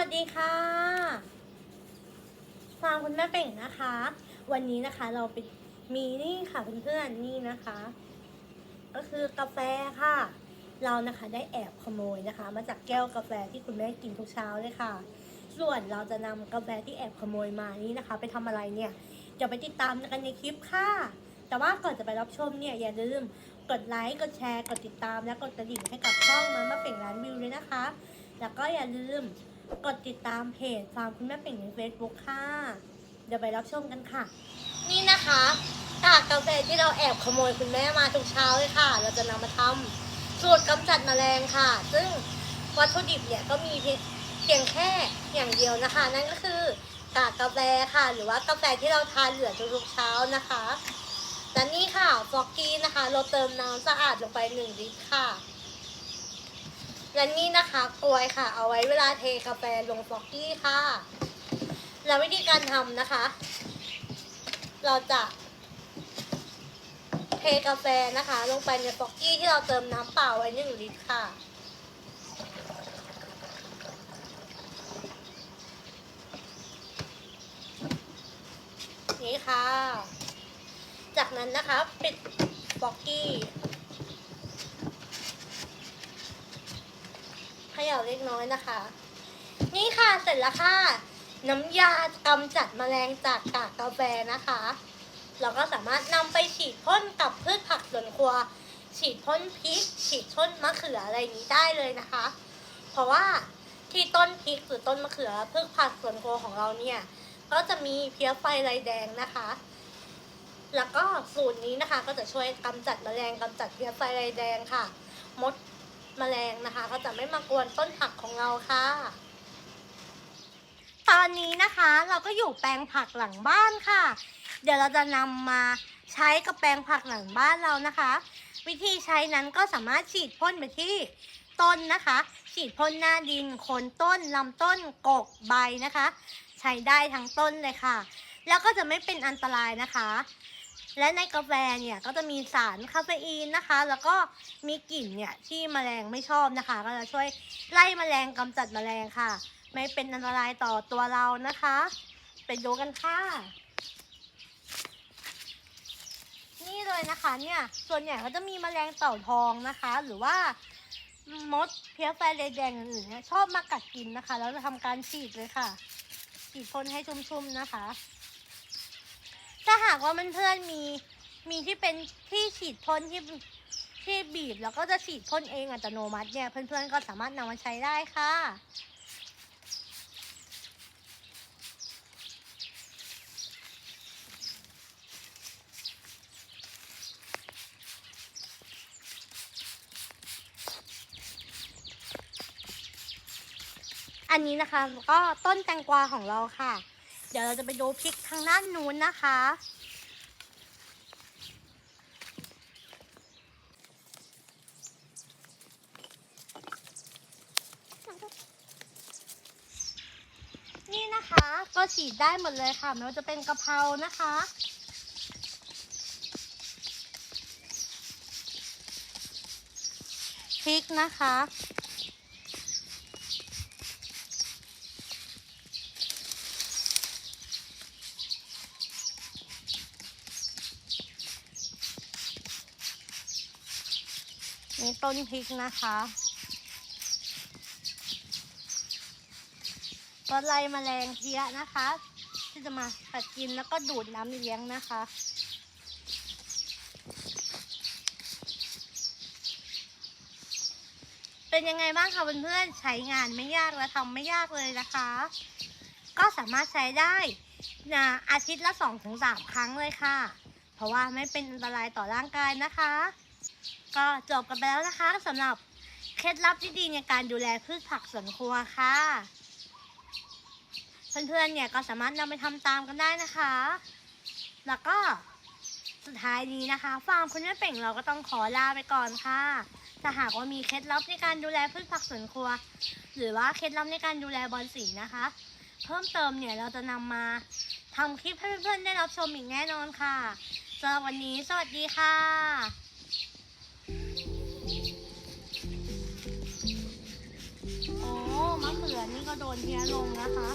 วัสดีค่ะฟาร์มคุณแม่เป่งนะคะ วันนี้นะคะเราไปมีนี่ค่ะเพื่อนๆนี่นะคะ ก็คือกาแฟค่ะ เรานะคะได้แอบขโมยนะคะ มาจากแก้วกาแฟที่คุณแม่กินทุกเช้าเลยค่ะ ส่วนเราจะนำกาแฟที่แอบขโมยมานี้นะคะ ไปทำอะไรเนี่ยเดี๋ยวไปติดตามกันในคลิปค่ะ แต่ว่าก่อนจะไปรับชมเนี่ยอย่าลืมกดไลค์กดแชร์กดติดตามและกดกระดิ่งให้กับช่องมามาเป่งร้านวิวด้วยนะคะ แล้วก็อย่าลืม กดติดตามเพจฟาร์มคุณแม่เป่งใน Facebook ค่ะ เดี๋ยวไปรับชมกันค่ะ นี่นะคะกากกาแฟที่เราแอบขโมยคุณแม่มาทุกเช้าเลยค่ะ เราจะนำมาทำสูตรกำจัดแมลงค่ะ ซึ่งวัตถุดิบเนี่ยก็มีเพียงแค่อย่างเดียวนะคะ นั่นก็คือกากกาแฟค่ะ หรือว่ากาแฟที่เราทานเหลือทุกๆเช้านะคะและนี่ค่ะฟอกกี้นะคะ เราเติมน้ำสะอาดลงไปหนึ่งลิตรค่ะ และนี่นะคะกลวยค่ะ เอาไว้เวลาเทกาแฟลงฟอกกี้ค่ะ แล้ววิธีการทำนะคะ เราจะเทกาแฟนะคะ ลงไปในฟอกกี้ที่เราเติมน้ำเปล่าไว้หนึ่งลิตรค่ะ นี่ค่ะ จากนั้นนะคะ ปิดฟอกกี้ เข ย่าเล็กน้อยนะคะ นี่ค่ะเสร็จแล้วค่ะ น้ำยากำจัดแมลงจากกากกาแฟนะคะ เราก็สามารถนำไปฉีดพ่นกับพืชผักสวนครัว ฉีดพ่นพริก ฉีดพ่นมะเขืออะไรนี้ได้เลยนะคะ เพราะว่าที่ต้นพริกหรือต้นมะเขือพืชผักสวนครัวของเราเนี่ย ก็จะมีเพี้ยไฟลายแดงนะคะแล้วก็สูตรนี้นะคะก็จะช่วยกำจัดแมลงกำจัดเพี้ยไฟลายแดงค่ะ มด แมลงนะคะ ก็จะไม่มากวนต้นผักของเราค่ะ ตอนนี้นะคะเราก็อยู่แปลงผักหลังบ้านค่ะ เดี๋ยวเราจะนำมาใช้กับแปลงผักหลังบ้านเรานะคะ วิธีใช้นั้นก็สามารถฉีดพ่นไปที่ต้นนะคะ ฉีดพ่นหน้าดินโคนต้นลำต้นกกใบนะคะ ใช้ได้ทั้งต้นเลยค่ะ แล้วก็จะไม่เป็นอันตรายนะคะ และในกาแฟเนี่ยก็จะมีสารคาเฟอีนนะคะ แล้วก็มีกลิ่นเนี่ยที่แมลงไม่ชอบนะคะ ก็จะช่วยไล่แมลงกำจัดแมลงค่ะ ไม่เป็นอันตรายต่อตัวเรานะคะ ไปดูกันค่ะ นี่เลยนะคะเนี่ยส่วนใหญ่เขาจะมีแมลงเต่าทองนะคะ หรือว่ามดเพี้ยไฟแดงอื่นๆเนี่ยชอบมากัดกินนะคะ แล้วจะทำการฉีดเลยค่ะฉีดพ่นให้ชุ่มๆนะคะ ถ้าหากว่าเพื่อนๆมีมีที่เป็นที่ฉีดพ่นที่ที่บีบแล้วก็จะฉีดพ่นเองอัตโนมัติเนี่ยเพื่อนๆก็สามารถนำมาใช้ได้ค่ะอันนี้นะคะก็ต้นแตงกวาของเราค่ะ เดี๋ยวเราจะไปดูพริกทางด้านนู้นนะคะ นี่นะคะก็ฉีดได้หมดเลยค่ะไม่ว่าจะเป็นกะเพรานะคะพริกนะคะ นี่ต้นพริกนะคะก็ไล่แมลงเพี้ยนะคะ ที่จะมากัดกินแล้วก็ดูดน้ำเลี้ยงนะคะเป็นยังไงบ้างคะเพื่อนๆใช้งานไม่ยากและทำไม่ยากเลยนะคะ ก็สามารถใช้ได้นะอาทิตย์ละสองถึงสามครั้งเลยค่ะ เพราะว่าไม่เป็นอันตรายต่อร่างกายนะคะ ก็จบกันไปแล้วนะคะสำหรับเคล็ดลับที่ดีในการดูแลพืชผักสวนครัวค่ะ เพื่อนๆเนี่ยก็สามารถนำไปทำตามกันได้นะคะ แล้วก็สุดท้ายนี้นะคะฟาร์มคุณแม่เป่งเราก็ต้องขอลาไปก่อนค่ะถ้าหากว่ามีเคล็ดลับในการดูแลพืชผักสวนครัว หรือว่าเคล็ดลับในการดูแลบอลสีนะคะ เพิ่มเติมเนี่ยเราจะนำมาทำคลิปให้เพื่อนๆได้รับชมอีกแน่นอนค่ะสำหรับวันนี้สวัสดีค่ะ โอ้มะเขือนี่ก็โดนเฮียลงนะคะ